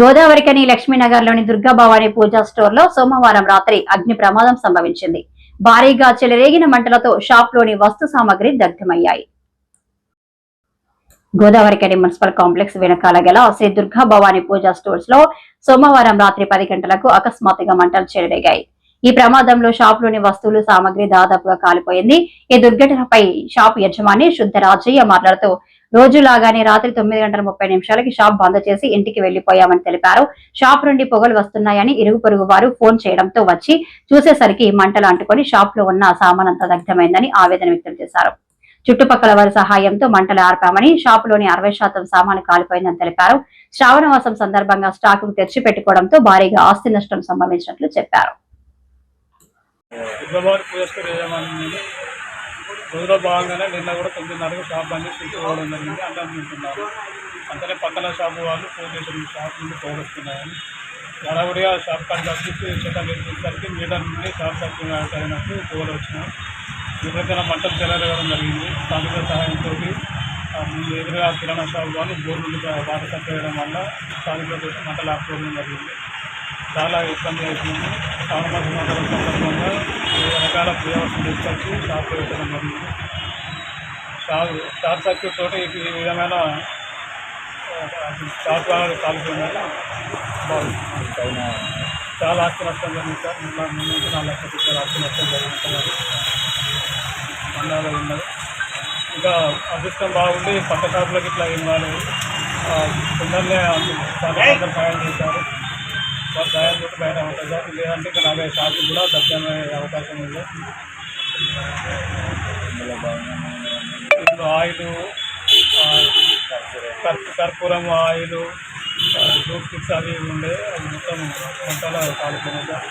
గోదావరికని లక్ష్మీనగర్లోని దుర్గాభవాని పూజా స్టోర్లో సోమవారం రాత్రి అగ్ని ప్రమాదం సంభవించింది. భారీగా చెలరేగిన మంటలతో షాప్లోని వస్తు సామాగ్రి దగ్ధమయ్యాయి. గోదావరికని మున్సిపల్ కాంప్లెక్స్ వెనకాల గల శ్రీ దుర్గాభవాని పూజా స్టోర్స్లో సోమవారం రాత్రి పది గంటలకు అకస్మాత్తుగా మంటలు చెలరేగాయి. ఈ ప్రమాదంలో షాప్లోని వస్తువులు సామాగ్రి దాదాపుగా కాలిపోయింది. ఈ దుర్ఘటనపై షాప్ యజమాని శుద్ధ రాజయ్య మాట్లాడుతూ రోజులాగానే రాత్రి తొమ్మిది గంటల ముప్పై నిమిషాలకి షాప్ బంద్ చేసి ఇంటికి వెళ్ళిపోయామని తెలిపారు. షాప్ నుండి పొగలు వస్తున్నాయని ఇరుగు పొరుగు వారు ఫోన్ చేయడంతో వచ్చి చూసేసరికి మంటలు అంటుకొని షాప్లో ఉన్న సామానంతా దగ్ధమైందని ఆవేదన వ్యక్తం చేశారు. చుట్టుపక్కల వారి సహాయంతో మంటలు ఆర్పామని షాప్లోని అరవై శాతం సామాను కాలిపోయిందని తెలిపారు. శ్రావణ మాసం సందర్భంగా స్టాక్ తెరిచి పెట్టుకోవడంతో భారీగా ఆస్తి నష్టం సంభవించినట్లు చెప్పారు. రోజులో భాగంగానే నిన్న కూడా తొమ్మిదిన్నరకు షాప్ బంద్ చేసి ఇంటికి పోవడం జరిగింది. అందరం తింటున్నారు. అంతనే పక్కన షాపు వాళ్ళు ఫోన్ చేసిన షాప్ నుండి పోగొస్తున్నాయని హడావుడిగా షాప్ కాడికి వచ్చి చెట్టాలు వేసేసరికి మీటర్ నుండి షాప్ తగ్గినట్టు పోగలు వచ్చినాం ఎప్పుడైతే మంటలు చెలరేగడం జరిగింది. స్థానికుల సహాయంతో ఎదురుగా కిరాణా షాప్ వాళ్ళు బోర్ నుండి వాటర్ సప్లై చేయడం వల్ల కోసం మంటలు ఆపుకోవడం జరిగింది. చాలా ఇబ్బంది అవుతుంది సామాజిక సందర్భంగా వివిధ రకాల పూజవస్తులు తీసుకొచ్చి షాప్ పెట్టడం జరిగింది షాప్ షార్ట్ సర్క్యూట్ తోటి ఈ విధమైన షాప్ కాలిపోయిందని బాగుంది. చాలా ఆస్తి నష్టం జరిగింది సార్. నిన్న నుంచి నాలుగు లక్షల రూపాయల ఆస్తి నష్టం జరిగింది సార్. మండలాలు ఉన్నది ఇంకా అదృష్టం బాగుండి పక్క షాపులకు ఇట్లా ఏం కాలేదు. తొందరనే చాలా అందరూ సాయం చేశారు. వారు సాయం చేసి బయట ఉంటుంది సార్. లేదంటే ఇక్కడ నలభై షాపులు కూడా దర్శనమయ్యే అవకాశం ఉంది. ఇందులో ఆయిల్ కర్పూరం ఆయిల్ జూట్ స్టిక్స్ అవి ఉండే అవి మొత్తం వంటలో కాలిపోయినాయి సార్.